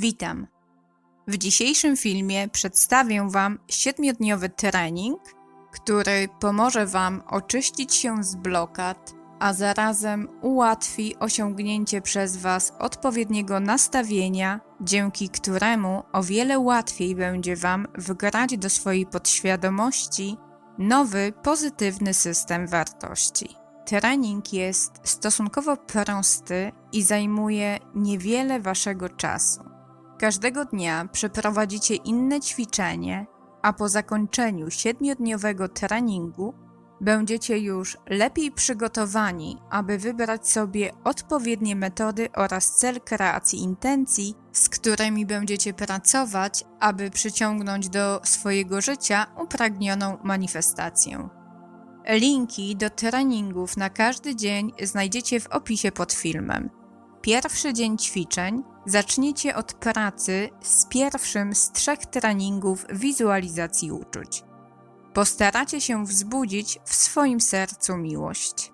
Witam. W dzisiejszym filmie przedstawię Wam siedmiodniowy trening, który pomoże Wam oczyścić się z blokad, a zarazem ułatwi osiągnięcie przez Was odpowiedniego nastawienia, dzięki któremu o wiele łatwiej będzie Wam wgrać do swojej podświadomości nowy, pozytywny system wartości. Trening jest stosunkowo prosty i zajmuje niewiele Waszego czasu. Każdego dnia przeprowadzicie inne ćwiczenie, a po zakończeniu siedmiodniowego treningu będziecie już lepiej przygotowani, aby wybrać sobie odpowiednie metody oraz cel kreacji intencji, z którymi będziecie pracować, aby przyciągnąć do swojego życia upragnioną manifestację. Linki do treningów na każdy dzień znajdziecie w opisie pod filmem. Pierwszy dzień ćwiczeń zaczniecie od pracy z pierwszym z trzech treningów wizualizacji uczuć. Postaracie się wzbudzić w swoim sercu miłość.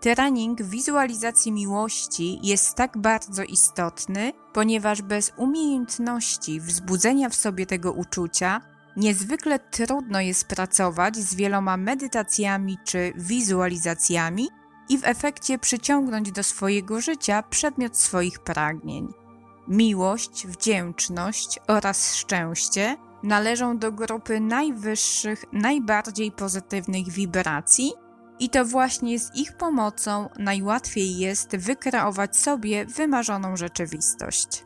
Trening wizualizacji miłości jest tak bardzo istotny, ponieważ bez umiejętności wzbudzenia w sobie tego uczucia niezwykle trudno jest pracować z wieloma medytacjami czy wizualizacjami i w efekcie przyciągnąć do swojego życia przedmiot swoich pragnień. Miłość, wdzięczność oraz szczęście należą do grupy najwyższych, najbardziej pozytywnych wibracji, i to właśnie z ich pomocą najłatwiej jest wykreować sobie wymarzoną rzeczywistość.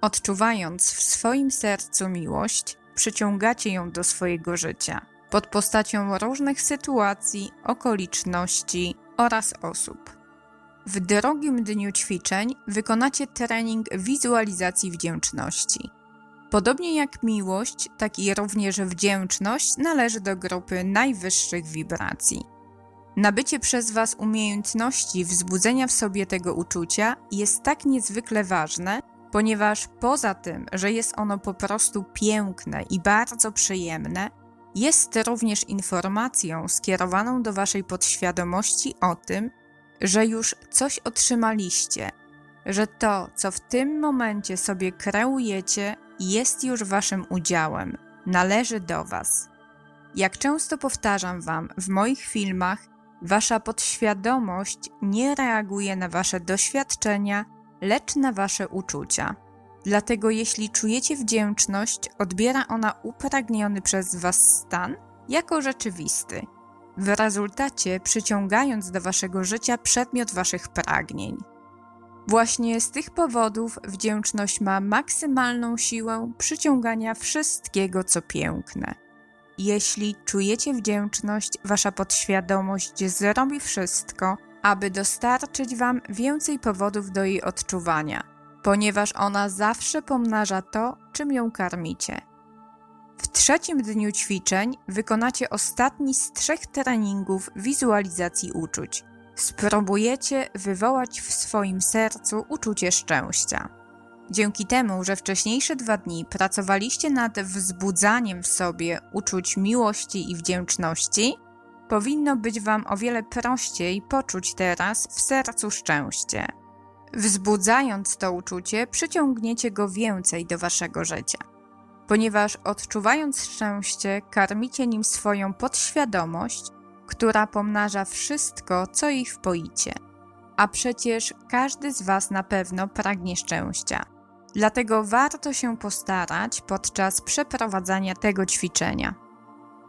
Odczuwając w swoim sercu miłość, przyciągacie ją do swojego życia pod postacią różnych sytuacji, okoliczności oraz osób. W drugim dniu ćwiczeń wykonacie trening wizualizacji wdzięczności. Podobnie jak miłość, tak i również wdzięczność należy do grupy najwyższych wibracji. Nabycie przez Was umiejętności wzbudzenia w sobie tego uczucia jest tak niezwykle ważne, ponieważ poza tym, że jest ono po prostu piękne i bardzo przyjemne, jest również informacją skierowaną do Waszej podświadomości o tym, że już coś otrzymaliście, że to, co w tym momencie sobie kreujecie, jest już Waszym udziałem, należy do Was. Jak często powtarzam Wam w moich filmach, Wasza podświadomość nie reaguje na Wasze doświadczenia, lecz na Wasze uczucia. Dlatego, jeśli czujecie wdzięczność, odbiera ona upragniony przez Was stan jako rzeczywisty, w rezultacie przyciągając do Waszego życia przedmiot Waszych pragnień. Właśnie z tych powodów wdzięczność ma maksymalną siłę przyciągania wszystkiego, co piękne. Jeśli czujecie wdzięczność, wasza podświadomość zrobi wszystko, aby dostarczyć wam więcej powodów do jej odczuwania, ponieważ ona zawsze pomnaża to, czym ją karmicie. W trzecim dniu ćwiczeń wykonacie ostatni z trzech treningów wizualizacji uczuć. Spróbujecie wywołać w swoim sercu uczucie szczęścia. Dzięki temu, że wcześniejsze dwa dni pracowaliście nad wzbudzaniem w sobie uczuć miłości i wdzięczności, powinno być Wam o wiele prościej poczuć teraz w sercu szczęście. Wzbudzając to uczucie, przyciągniecie go więcej do Waszego życia. Ponieważ odczuwając szczęście, karmicie nim swoją podświadomość, która pomnaża wszystko, co jej wpoicie. A przecież każdy z Was na pewno pragnie szczęścia. Dlatego warto się postarać podczas przeprowadzania tego ćwiczenia.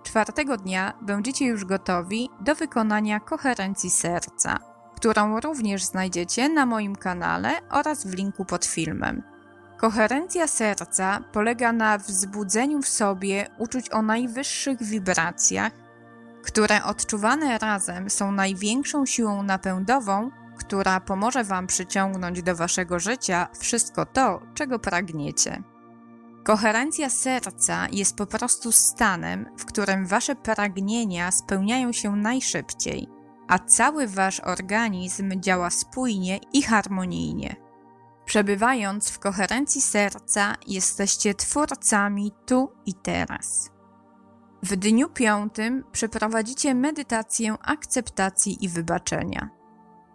Czwartego dnia będziecie już gotowi do wykonania koherencji serca, którą również znajdziecie na moim kanale oraz w linku pod filmem. Koherencja serca polega na wzbudzeniu w sobie uczuć o najwyższych wibracjach, które odczuwane razem są największą siłą napędową, która pomoże Wam przyciągnąć do Waszego życia wszystko to, czego pragniecie. Koherencja serca jest po prostu stanem, w którym Wasze pragnienia spełniają się najszybciej, a cały Wasz organizm działa spójnie i harmonijnie. Przebywając w koherencji serca, jesteście twórcami tu i teraz. W dniu piątym przeprowadzicie medytację akceptacji i wybaczenia.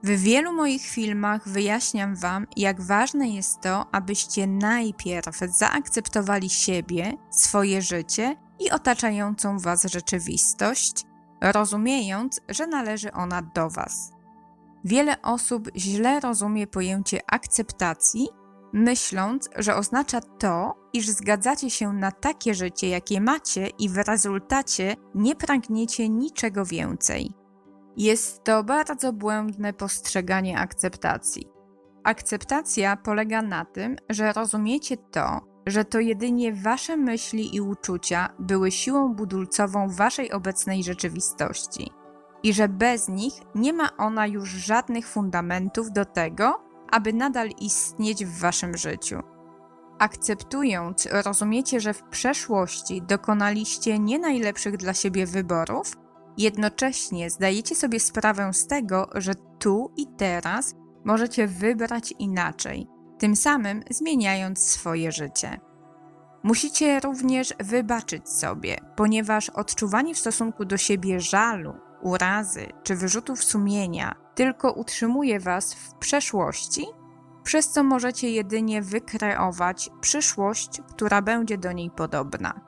W wielu moich filmach wyjaśniam Wam, jak ważne jest to, abyście najpierw zaakceptowali siebie, swoje życie i otaczającą Was rzeczywistość, rozumiejąc, że należy ona do Was. Wiele osób źle rozumie pojęcie akceptacji, myśląc, że oznacza to, iż zgadzacie się na takie życie, jakie macie, i w rezultacie nie pragniecie niczego więcej. Jest to bardzo błędne postrzeganie akceptacji. Akceptacja polega na tym, że rozumiecie to, że to jedynie wasze myśli i uczucia były siłą budulcową waszej obecnej rzeczywistości i że bez nich nie ma ona już żadnych fundamentów do tego, aby nadal istnieć w waszym życiu. Akceptując, rozumiecie, że w przeszłości dokonaliście nie najlepszych dla siebie wyborów, jednocześnie zdajecie sobie sprawę z tego, że tu i teraz możecie wybrać inaczej, tym samym zmieniając swoje życie. Musicie również wybaczyć sobie, ponieważ odczuwanie w stosunku do siebie żalu, urazy czy wyrzutów sumienia tylko utrzymuje Was w przeszłości, przez co możecie jedynie wykreować przyszłość, która będzie do niej podobna.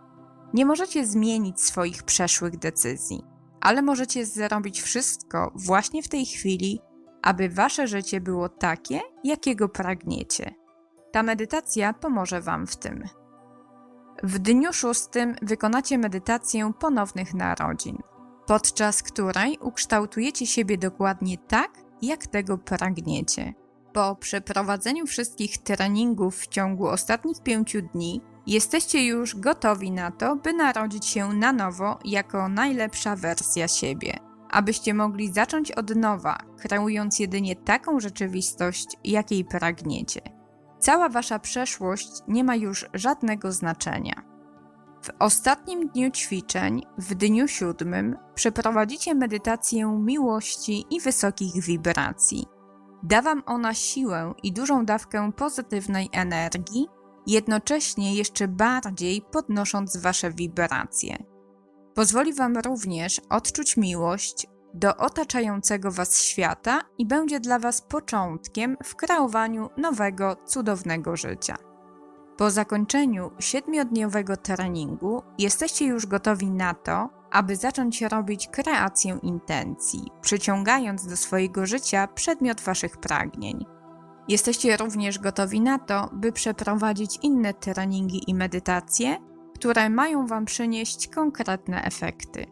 Nie możecie zmienić swoich przeszłych decyzji, ale możecie zrobić wszystko właśnie w tej chwili, aby Wasze życie było takie, jakiego pragniecie. Ta medytacja pomoże Wam w tym. W dniu szóstym wykonacie medytację ponownych narodzin, podczas której ukształtujecie siebie dokładnie tak, jak tego pragniecie. Po przeprowadzeniu wszystkich treningów w ciągu ostatnich pięciu dni, jesteście już gotowi na to, by narodzić się na nowo jako najlepsza wersja siebie, abyście mogli zacząć od nowa, kreując jedynie taką rzeczywistość, jakiej pragniecie. Cała wasza przeszłość nie ma już żadnego znaczenia. W ostatnim dniu ćwiczeń, w dniu siódmym, przeprowadzicie medytację miłości i wysokich wibracji. Da Wam ona siłę i dużą dawkę pozytywnej energii, jednocześnie jeszcze bardziej podnosząc Wasze wibracje. Pozwoli Wam również odczuć miłość do otaczającego Was świata i będzie dla Was początkiem w kreowaniu nowego, cudownego życia. Po zakończeniu siedmiodniowego treningu jesteście już gotowi na to, aby zacząć robić kreację intencji, przyciągając do swojego życia przedmiot Waszych pragnień. Jesteście również gotowi na to, by przeprowadzić inne treningi i medytacje, które mają Wam przynieść konkretne efekty.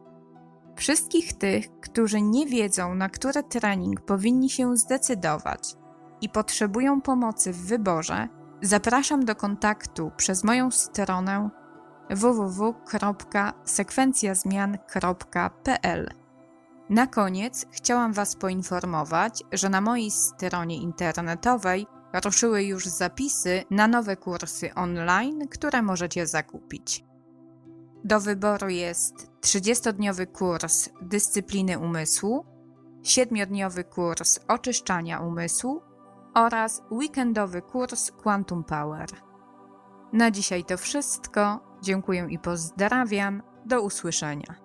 Wszystkich tych, którzy nie wiedzą, na który trening powinni się zdecydować i potrzebują pomocy w wyborze, zapraszam do kontaktu przez moją stronę www.sekwencjazmian.pl. Na koniec chciałam Was poinformować, że na mojej stronie internetowej ruszyły już zapisy na nowe kursy online, które możecie zakupić. Do wyboru jest 30-dniowy kurs dyscypliny umysłu, 7-dniowy kurs oczyszczania umysłu oraz weekendowy kurs Quantum Power. Na dzisiaj to wszystko. Dziękuję i pozdrawiam. Do usłyszenia.